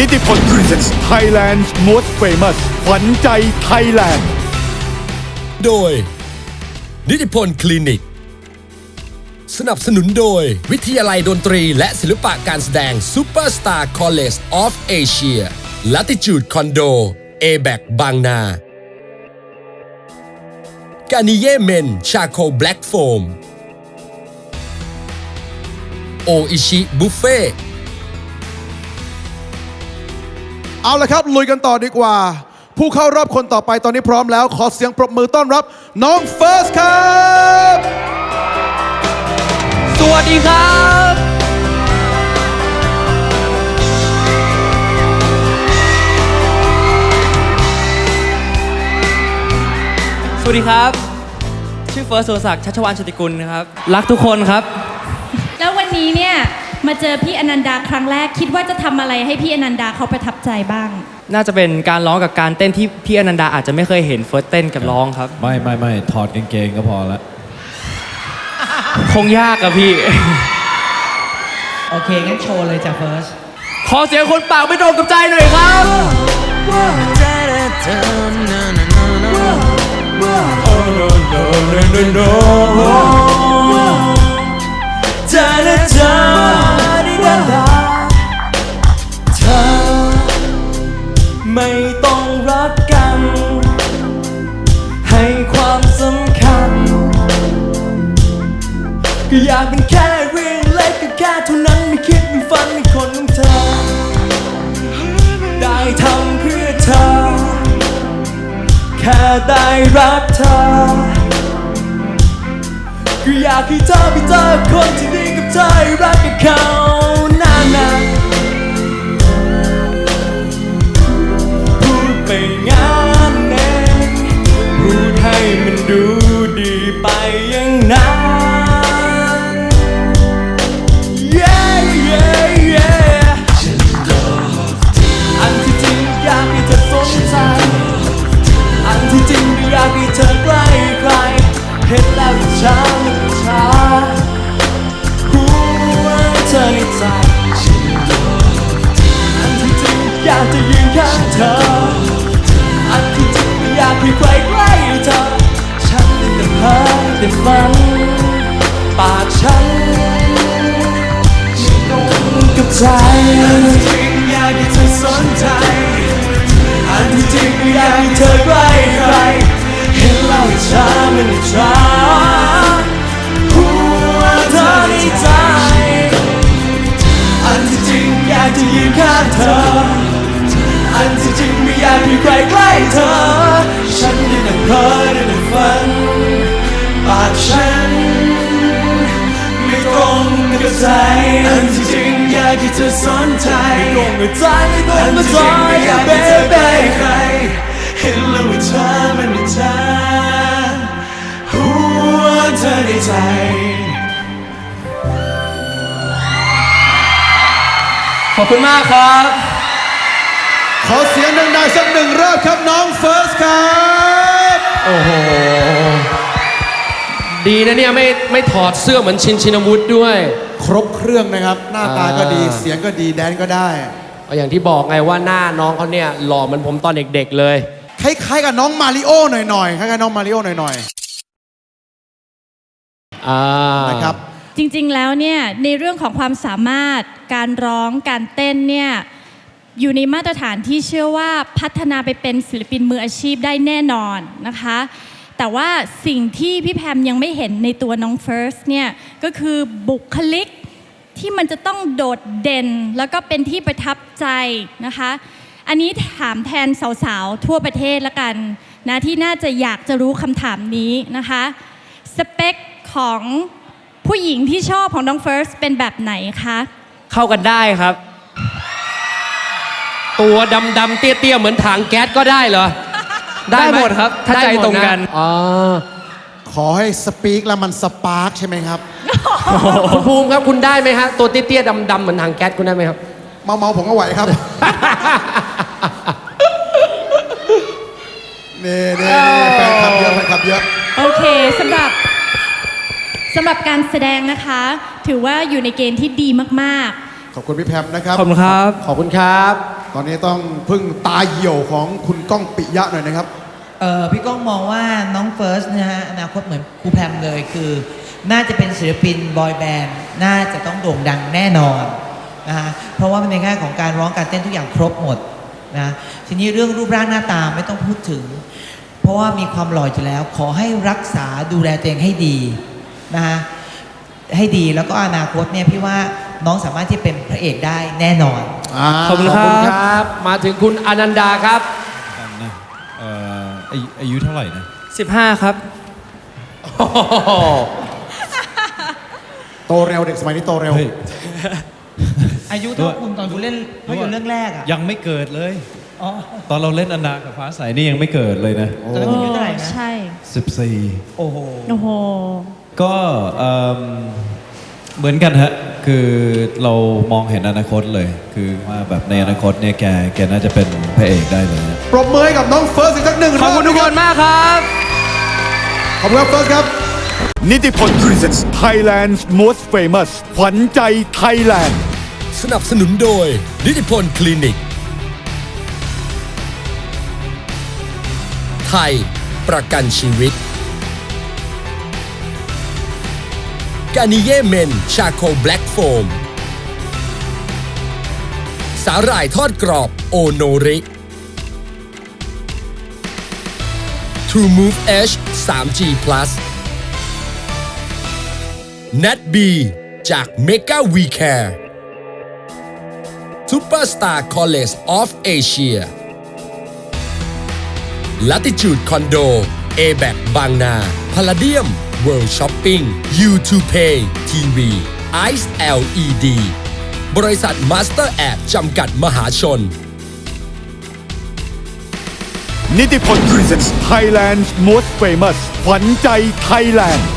นิติพล Presents Thailand's Most Famous ขวัญใจไทยแลนด์ โดย นิติพลคลินิก สนับสนุนโดย วิทยาลัยดนตรีและศิลปะการแสดง Superstar College of Asia Latitude Condo a b a c บางนา กานิเยเมน ชาโคแบล็กโฟม โออิชิบุฟเฟ่ เอาละครับ ลุยกันต่อดีกว่า ผู้เข้ารอบคนต่อไปตอนนี้พร้อมแล้ว ขอเสียงปรบมือต้อนรับ น้องเฟิร์สครับ สวัสดีครับ สวัสดีครับ ชื่อเฟิร์สสุรศักดิ์ชัชวานชติกุลนะครับ รักทุกคนครับ แล้ววันนี้เนี่ย มาเจอพี่อนันดาครั้งแรก คิดว่าจะทำอะไรให้พี่อนันดาเขาประทับใจบ้าง น่าจะเป็นการร้องกับการเต้นที่พี่อนันดาอาจจะไม่เคยเห็นเฟิร์สเต้นกับร้องครับ ไม่ไม่ไม่ถอดกางเกงก็พอละ คงยากอะพี่ โอเค งั้นโชว์เลยจ้ะเฟิร์ส ขอเสียงคนปากไม่ตรงกับใจหน่อยครับเธ ก็อยากเป็นแค่เรื่องเล็กก็แค่เท่านั้นไม่คิดไม่ฝันในคนของเธอ ได้ทำเพื่อเธอ แค่ได้รักเธอ ก็อยากให้เธอไปเจอคนที่ดีกับเธอให้รักกับเขานานๆพูดไป ก็อยากให้ใครใกล้เธอ ฉันได้แต่เพ้อแต่ฝัน ปากฉันม่ตรงกับใจอันที่จริงอยากให้เธอสนใจ อันที่จริงอยากให้เธอใกล้ใคร เห็นแล้วอิจฉามันอิจฉาหัวเธอในใจ อันที่จริงอยากจะยืนข้างเธอ อันที่จริงไม่อยากให้ใครใกล้ เพ้อได้แต่ฝันปากฉัน ไม่ตรงกับใจอันที่จริงอยากให้เธอสนใจไม่ตรงกับใจไม่ตรงกับใจอยากให้เธอได้ใครเห็นแล้วว่าเธอมันไม่เธอหัวเธอในใจขอบคุณมากครับ ขอเสียงดังๆสักหนึ่งรอบครับน้องเฟิร์สครับ โอ้โห ดีนะเนี่ยไม่ไม่ถอดเสื้อเหมือนชินชินวุฒิด้วย ครบเครื่องนะครับ หน้าตาก็ดี อ่า เสียงก็ดี แดนก็ได้อย่างที่บอกไงว่าหน้าน้องเขาเนี่ยหล่อเหมือนผมตอนเด็กๆเลย คล้ายๆกับน้องมาริโอหน่อยๆ คล้ายๆน้องมาริโอหน่อยอ่าๆ นะครับ จริงๆ แล้วเนี่ยในเรื่องของความสามารถการร้องการเต้นเนี่ย อยู่ในมาตรฐานที่เชื่อว่าพัฒนาไปเป็นศิลปินมืออาชีพได้แน่นอนนะคะ แต่ว่าสิ่งที่พี่แพมยังไม่เห็นในตัวน้องเฟิร์สเนี่ยก็คือบุคลิกที่มันจะต้องโดดเด่นแล้วก็เป็นที่ประทับใจนะคะ อันนี้ถามแทนสาวๆ ทั่วประเทศละกันนะที่น่าจะอยากจะรู้คำถามนี้นะคะ สเปคของผู้หญิงที่ชอบของน้องเฟิร์สเป็นแบบไหนคะ เข้ากันได้ครับ ตัวดำๆเตี้ยๆเหมือนถังแก๊สก็ได้เหรอได้ไหมดครับ ถ้าใจได้หมดตรงกัน อ๋อขอให้สปีกแล้วมันสปาร์คใช่ไหมครับ คุณภูมิครับคุณได้ไหมฮะตัวเตี้ยๆดำๆเหมือนถังแก๊สคุณได้ไหมครับ เมาๆผมก็ไหวครับนี่นี่นี่แฟนคลับเยอะแฟนคลับเยอะ โอเคสำหรับสำหรับการแสดงนะคะ ถือว่าอยู่ในเกณฑ์ที่ดีมากขอบคุณพี่แพมนะครับ ขอบคุณครับ ขอบคุณครับ ตอนนี้ต้องพึ่งตาเหี่ยวของคุณก้องปิยะหน่อยนะครับ เอ่อพี่ก้องมองว่าน้องเฟิร์สนะฮะอนาคตเหมือนครูแพมเลยคือ น่าจะเป็นศิลปินบอยแบนด์น่าจะต้องโด่งดังแน่นอนนะฮะเพราะว่าในแง่ของการร้องการเต้นทุกอย่างครบหมดนะทีนี้เรื่องรูปร่างหน้าตาไม่ต้องพูดถึง เพราะว่ามีความหล่ออยู่แล้ว ขอให้รักษาดูแลตัวเองให้ดีนะฮะให้ดีแล้วก็อนาคตเนี่ยพี่ว่าน้องสามารถที่เป็นพระเอกได้แน่นอน ขอบคุณครับมาถึงคุณอนันดาครับ กันนะเอ่ออายุอายุเท่าไหร่นะ 15 ครับ โตเร็วเด็กสมัยนี้โตเร็ว เฮ้ย อายุเท่าคุณตอนคุณเล่นภาพยนตร์เรื่องแรกอะยังไม่เกิดเลย อ๋อตอนเราเล่นอันดากับฟ้าใสนี่ยังไม่เกิดเลยนะ ตอนนั้นคุณอายุเท่าไหร่นะ ใช่ 14 โอ้โห โอ้โห ก็เอิ่มเหมือนกันฮะ คือเรามองเห็นอนาคตเลย คือว่าแบบในอนาคตเนี่ยแกแกน่าจะเป็นพระเอกได้เลยนะปรบมือให้กับน้องเฟิร์สอีกสักหนึ่งขอบคุณทุกคนมากครับ ขอบคุณครับเฟิร์สครับ นิติพล Presents Thailand's Most Famous ขวัญใจไทยแลนด์ สนับสนุนโดย นิติพลคลินิก ไทย ประกันชีวิต กานิเยเมนชาโคแบล็กโฟมสาหร่ายทอดกรอบโอโนริ True Move H 3G Plus Nat B จาก Mega We Care Superstar College of Asia Latitude Condo a b a c บางนา Palladium World Shopping You to Pay TV Ice LED บริษัท Master App จำกัดมหาชน นิติพล Presents Thailand's Most Famous ขวัญใจไทยแลนด์